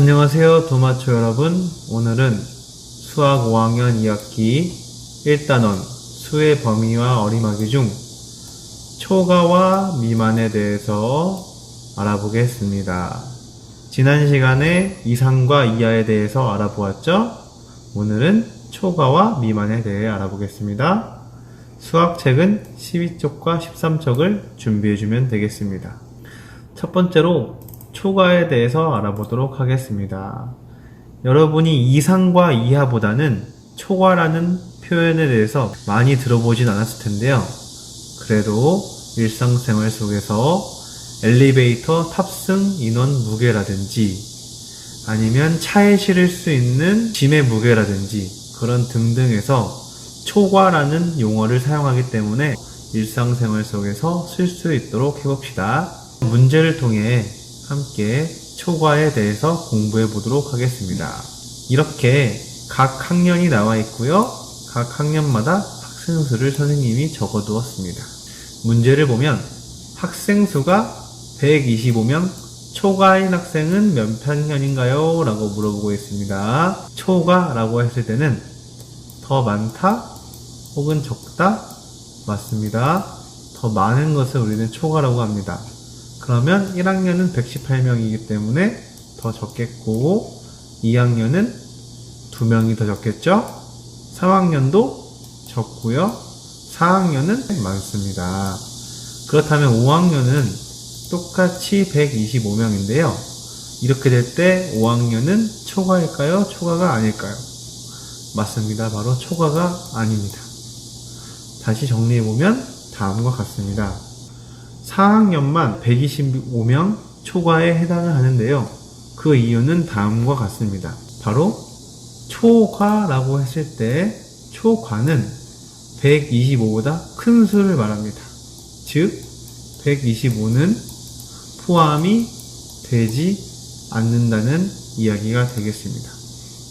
안녕하세요 도마초 여러분. 오늘은 수학 5학년 2학기 1단원 수의 범위와 어림하기 중 초과와 미만에 대해서 알아보겠습니다. 지난 시간에 이상과 이하에 대해서 알아보았죠? 오늘은 초과와 미만에 대해 알아보겠습니다. 수학책은 12쪽과 13쪽을 준비해주면 되겠습니다. 첫 번째로 초과에 대해서 알아보도록 하겠습니다. 여러분이 이상과 이하보다는 초과라는 표현에 대해서 많이 들어보진 않았을 텐데요. 그래도 일상생활 속에서 엘리베이터 탑승 인원 무게라든지 아니면 차에 실을 수 있는 짐의 무게라든지 그런 등등에서 초과라는 용어를 사용하기 때문에 일상생활 속에서 쓸 수 있도록 해봅시다. 문제를 통해 함께 초과에 대해서 공부해 보도록 하겠습니다. 이렇게 각 학년이 나와 있고요. 각 학년마다 학생 수를 선생님이 적어 두었습니다. 문제를 보면 학생 수가 125명, 초과인 학생은 몇 학년인가요? 라고 물어보고 있습니다. 초과라고 했을 때는 더 많다 혹은 적다 맞습니다. 더 많은 것을 우리는 초과라고 합니다. 그러면 1학년은 118명이기 때문에 더 적겠고 2학년은 2명이 더 적겠죠? 3학년도 적고요. 4학년은 많습니다. 그렇다면 5학년은 똑같이 125명인데요. 이렇게 될 때 5학년은 초과일까요? 초과가 아닐까요? 맞습니다. 바로 초과가 아닙니다. 다시 정리해보면 다음과 같습니다. 4학년만 125명 초과에 해당을 하는데요. 그 이유는 다음과 같습니다. 바로 초과라고 했을 때 초과는 125보다 큰 수를 말합니다. 즉 125는 포함이 되지 않는다는 이야기가 되겠습니다.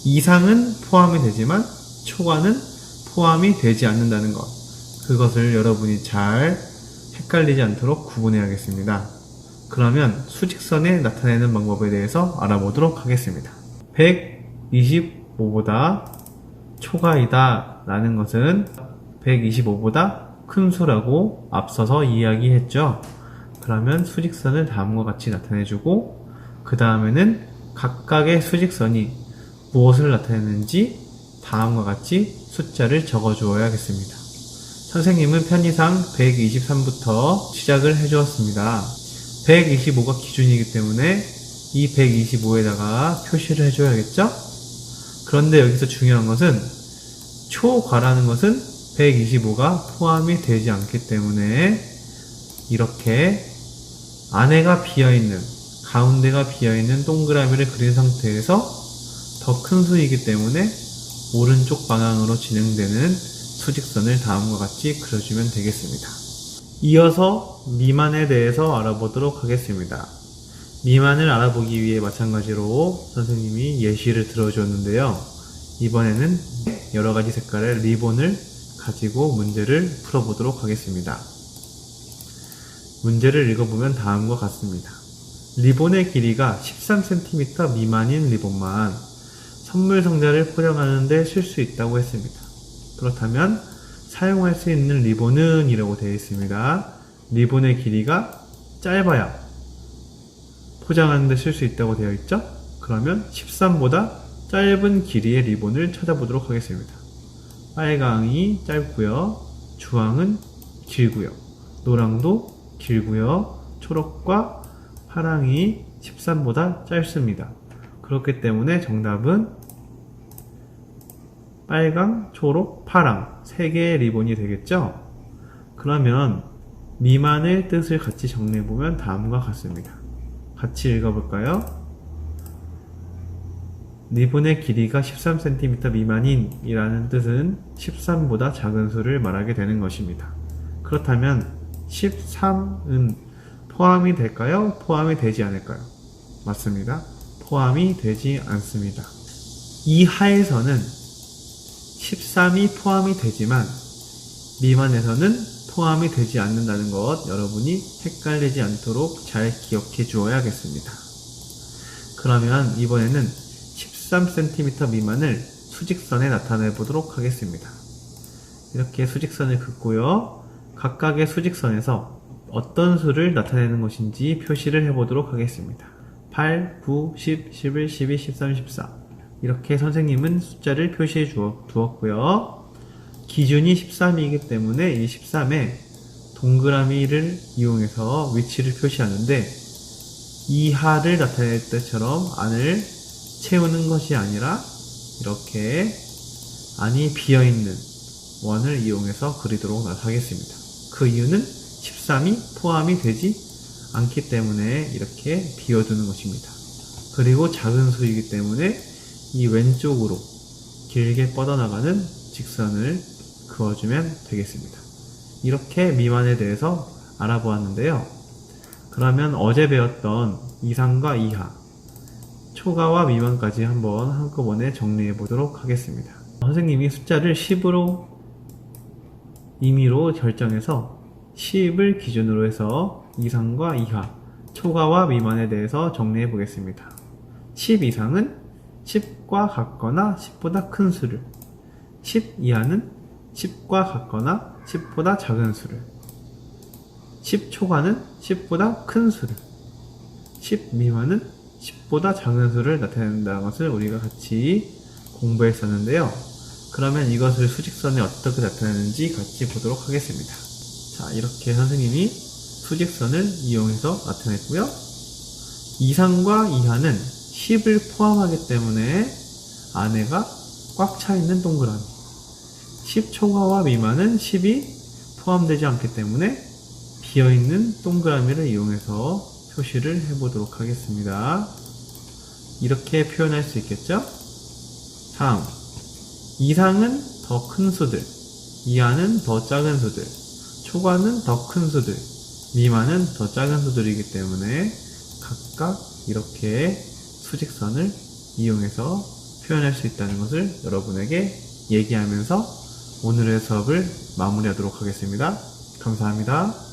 이상은 포함이 되지만 초과는 포함이 되지 않는다는 것. 그것을 여러분이 잘 헷갈리지 않도록 구분해야겠습니다. 그러면 수직선에 나타내는 방법에 대해서 알아보도록 하겠습니다. 125보다 초과이다 라는 것은 125보다 큰 수라고 앞서서 이야기했죠. 그러면 수직선을 다음과 같이 나타내주고 그 다음에는 각각의 수직선이 무엇을 나타내는지 다음과 같이 숫자를 적어 주어야겠습니다. 선생님은 편의상 123부터 시작을 해주었습니다. 125가 기준이기 때문에 이 125에다가 표시를 해줘야겠죠? 그런데 여기서 중요한 것은 초과라는 것은 125가 포함이 되지 않기 때문에 이렇게 안에가 비어있는 가운데가 비어있는 동그라미를 그린 상태에서 더 큰 수이기 때문에 오른쪽 방향으로 진행되는 수직선을 다음과 같이 그려주면 되겠습니다. 이어서 미만에 대해서 알아보도록 하겠습니다. 미만을 알아보기 위해 마찬가지로 선생님이 예시를 들어주었는데요. 이번에는 여러 가지 색깔의 리본을 가지고 문제를 풀어보도록 하겠습니다. 문제를 읽어보면 다음과 같습니다. 리본의 길이가 13cm 미만인 리본만 선물 상자를 포장하는데 쓸 수 있다고 했습니다. 그렇다면 사용할 수 있는 리본은 이라고 되어 있습니다. 리본의 길이가 짧아야 포장하는데 쓸 수 있다고 되어 있죠? 그러면 13보다 짧은 길이의 리본을 찾아보도록 하겠습니다. 빨강이 짧고요. 주황은 길고요. 노랑도 길고요. 초록과 파랑이 13보다 짧습니다. 그렇기 때문에 정답은 빨강, 초록, 파랑 세 개의 리본이 되겠죠? 그러면 미만의 뜻을 같이 정리해보면 다음과 같습니다. 같이 읽어볼까요? 리본의 길이가 13cm 미만인 이라는 뜻은 13보다 작은 수를 말하게 되는 것입니다. 그렇다면 13은 포함이 될까요? 포함이 되지 않을까요? 맞습니다. 포함이 되지 않습니다. 이 하에서는 13이 포함이 되지만 미만에서는 포함이 되지 않는다는 것 여러분이 헷갈리지 않도록 잘 기억해 주어야겠습니다. 그러면 이번에는 13cm 미만을 수직선에 나타내 보도록 하겠습니다. 이렇게 수직선을 긋고요. 각각의 수직선에서 어떤 수를 나타내는 것인지 표시를 해보도록 하겠습니다. 8, 9, 10, 11, 12, 13, 14 이렇게 선생님은 숫자를 표시해 두었고요. 기준이 13이기 때문에 이 13에 동그라미를 이용해서 위치를 표시하는데 이하를 나타낼 때처럼 안을 채우는 것이 아니라 이렇게 안이 비어있는 원을 이용해서 그리도록 하겠습니다. 그 이유는 13이 포함이 되지 않기 때문에 이렇게 비워두는 것입니다. 그리고 작은 수이기 때문에 이 왼쪽으로 길게 뻗어나가는 직선을 그어주면 되겠습니다. 이렇게 미만에 대해서 알아보았는데요. 그러면 어제 배웠던 이상과 이하, 초과와 미만까지 한번 한꺼번에 정리해 보도록 하겠습니다. 선생님이 숫자를 10으로 임의로 결정해서 10을 기준으로 해서 이상과 이하, 초과와 미만에 대해서 정리해 보겠습니다. 10 이상은 10과 같거나 10보다 큰 수를, 10 이하는 10과 같거나 10보다 작은 수를, 10 초과는 10보다 큰 수를, 10 미만은 10보다 작은 수를 나타낸다는 것을 우리가 같이 공부했었는데요. 그러면 이것을 수직선에 어떻게 나타내는지 같이 보도록 하겠습니다. 자, 이렇게 선생님이 수직선을 이용해서 나타냈고요. 이상과 이하는 10을 포함하기 때문에 안에가 꽉 차 있는 동그라미. 10 초과와 미만은 10이 포함되지 않기 때문에 비어있는 동그라미를 이용해서 표시를 해보도록 하겠습니다. 이렇게 표현할 수 있겠죠? 다음, 이상은 더 큰 수들, 이하는 더 작은 수들, 초과는 더 큰 수들, 미만은 더 작은 수들이기 때문에 각각 이렇게 수직선을 이용해서 표현할 수 있다는 것을 여러분에게 얘기하면서 오늘의 수업을 마무리하도록 하겠습니다. 감사합니다.